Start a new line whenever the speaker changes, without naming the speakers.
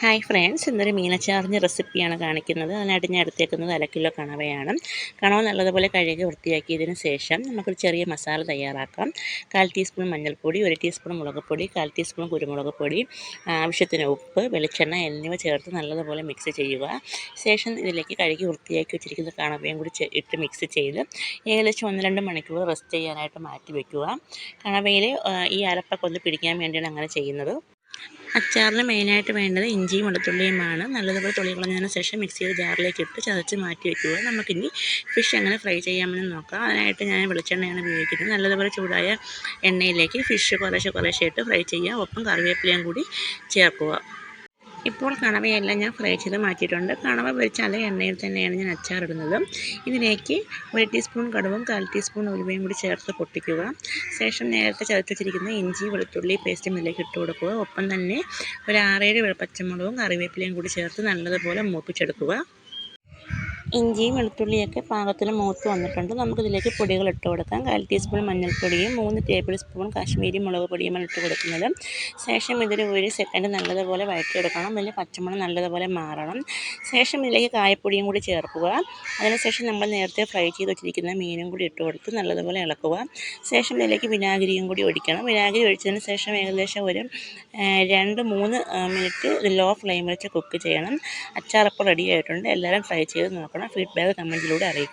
Hi friends ഇന്നൊരു മീനച്ചാറിന്റെ റെസിപ്പിയാണ് കാണിക്കുന്നത്. അതിനായിട്ട് ഞാൻ എടുത്തേക്കുന്നത് അര കിലോ കണവയാണ്. കണവ നല്ലതുപോലെ കഴുകി വൃത്തിയാക്കിയതിന് ശേഷം നമുക്കൊരു ചെറിയ മസാല തയ്യാറാക്കാം. കാൽ ടീസ്പൂൺ മഞ്ഞൾപ്പൊടി ഒരു ടീസ്പൂൺ മുളക് പൊടി കാൽ ടീസ്പൂൺ കുരുമുളക് പൊടി ആവശ്യത്തിന് ഉപ്പ് വെളിച്ചെണ്ണ എന്നിവ ചേർത്ത് നല്ലതുപോലെ മിക്സ് ചെയ്യുക. ശേഷം ഇതിലേക്ക് കഴുകി വൃത്തിയാക്കി വെച്ചിരിക്കുന്ന കണവയും കൂടി ഇട്ട് മിക്സ് ചെയ്ത് ഏകദേശം ഒന്ന് രണ്ട് മണിക്കൂർ റെസ്റ്റ് ചെയ്യാനായിട്ട് മാറ്റി വയ്ക്കുക കണവയിൽ ഈ അരപ്പൊക്കെ ഒന്ന് പിടിക്കാൻ വേണ്ടിയാണ് അങ്ങനെ ചെയ്യുന്നത്. അച്ചാറിന് മെയിനായിട്ട് വേണ്ടത് ഇഞ്ചിയും വെളുത്തുള്ളിയുമാണ്. നല്ലതുപോലെ തൊളി കളഞ്ഞതിന് ശേഷം മിക്സിയുടെ ജാറിലേക്ക് ഇട്ട് ചതച്ച് മാറ്റി വയ്ക്കുക നമുക്കിനി ഫിഷ് എങ്ങനെ ഫ്രൈ ചെയ്യാമെന്ന് നോക്കാം. അതിനായിട്ട് ഞാൻ വെളിച്ചെണ്ണയാണ് ഉപയോഗിക്കുന്നത്. നല്ലതുപോലെ ചൂടായ എണ്ണയിലേക്ക് ഫിഷ് കുറേശ്ശെ കുറേശ്ശെ ഇട്ട് ഫ്രൈ ചെയ്യുക. ഒപ്പം കറിവേപ്പിലയും കൂടി ചേർക്കുക. ഇപ്പോൾ കണവയെല്ലാം ഞാൻ ഫ്രൈ ചെയ്ത് മാറ്റിയിട്ടുണ്ട്. കണവ പൊരിച്ച അതേ എണ്ണയിൽ തന്നെയാണ് ഞാൻ അച്ചാറിടുന്നത്. ഇതിലേക്ക് ഒരു ടീസ്പൂൺ കടുവും കാൽ ടീസ്പൂൺ ഉലുവയും കൂടി ചേർത്ത് പൊട്ടിക്കുക. ശേഷം നേരത്തെ വെച്ചിരിക്കുന്ന ഇഞ്ചി വെളുത്തുള്ളി പേസ്റ്റും ഇതിലേക്ക് ഇട്ട് കൊടുക്കുക. ഒപ്പം തന്നെ ഒരു ആറേഴ് പച്ചമുളകും കറിവേപ്പിലയും കൂടി ചേർത്ത് നല്ലതുപോലെ മൂപ്പിച്ചെടുക്കുക. ഇഞ്ചിയും വെളുത്തുള്ളിയൊക്കെ പാകത്തിന് മൂത്ത് വന്നിട്ടുണ്ട്. നമുക്കിതിലേക്ക് പൊടികൾ ഇട്ട് കൊടുക്കാം. കാൽ ടീസ്പൂൺ മഞ്ഞൾപ്പൊടിയും മൂന്ന് ടേബിൾ സ്പൂൺ കാശ്മീരി മുളക് പൊടിയുമാണ് ഇട്ട് കൊടുക്കുന്നത്. ശേഷം ഇതിൽ ഒരു സെക്കൻഡ് നല്ലതുപോലെ വഴറ്റിയെടുക്കണം. വലിയ പച്ചമുളക് നല്ലതുപോലെ മാറണം. ശേഷം ഇതിലേക്ക് കായപ്പൊടിയും കൂടി ചേർക്കുക. അതിനുശേഷം നമ്മൾ നേരത്തെ ഫ്രൈ ചെയ്ത് വെച്ചിരിക്കുന്ന മീനും കൂടി ഇട്ട് കൊടുത്ത് നല്ലതുപോലെ ഇളക്കുക. ശേഷം ഇതിലേക്ക് വിനാഗിരിയും കൂടി ഒഴിക്കണം. വിനാഗിരി ഒഴിച്ചതിന് ശേഷം ഏകദേശം ഒരു രണ്ട് മൂന്ന് മിനിറ്റ് ലോ ഫ്ലെയിം വെച്ച് കുക്ക് ചെയ്യണം. അച്ചാറപ്പം റെഡി ആയിട്ടുണ്ട്. എല്ലാവരും ഫ്രൈ ചെയ്ത് നോക്കണം. ഫീഡ്ബാക്ക് കമൻറ്റിലൂടെ അറിയിക്കുക